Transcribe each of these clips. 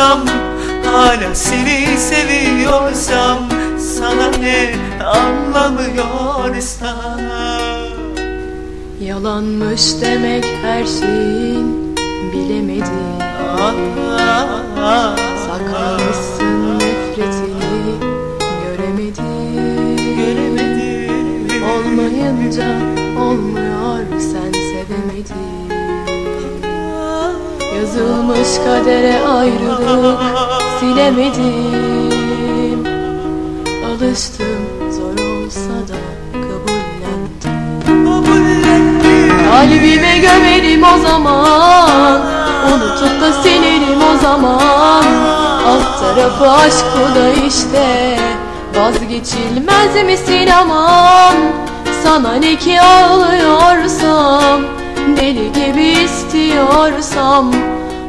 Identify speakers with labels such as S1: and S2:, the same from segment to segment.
S1: istiyorsam Hala seni seviyorsam Sana ne anlamıyorsam
S2: Yalanmış demek her şeyin bilemedim Saklamışsın nefretini göremedim
S1: Göremedim
S2: Olmayınca olmuyor sen sevemedin Yazılmış kadere ayrılık silemedim. Alıştım zor olsa da kabullendim Kalbime gömerim o zaman Unutup da silerim o zaman. Alt tarafı aşk bu da işte Vazgeçilmez misin aman? Sana ne ki ağlıyorsam Deli gibi istiyorsam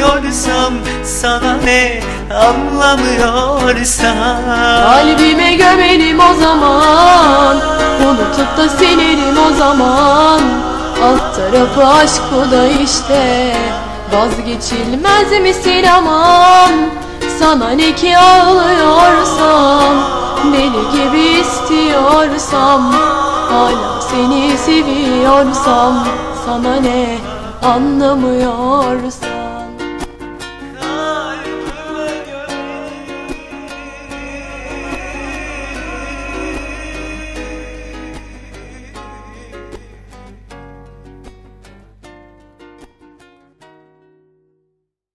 S1: seviyorsam Sana ne anlamıyorsam?
S2: Kalbime gömerim o zaman Unutup da silerim o zaman. Alt tarafı aşk bu da işte Vazgeçilmez misin aman? Sana ne ki ağlıyorsam Deli gibi istiyorsam Hala seni seviyorsam Sana ne anlamıyorsam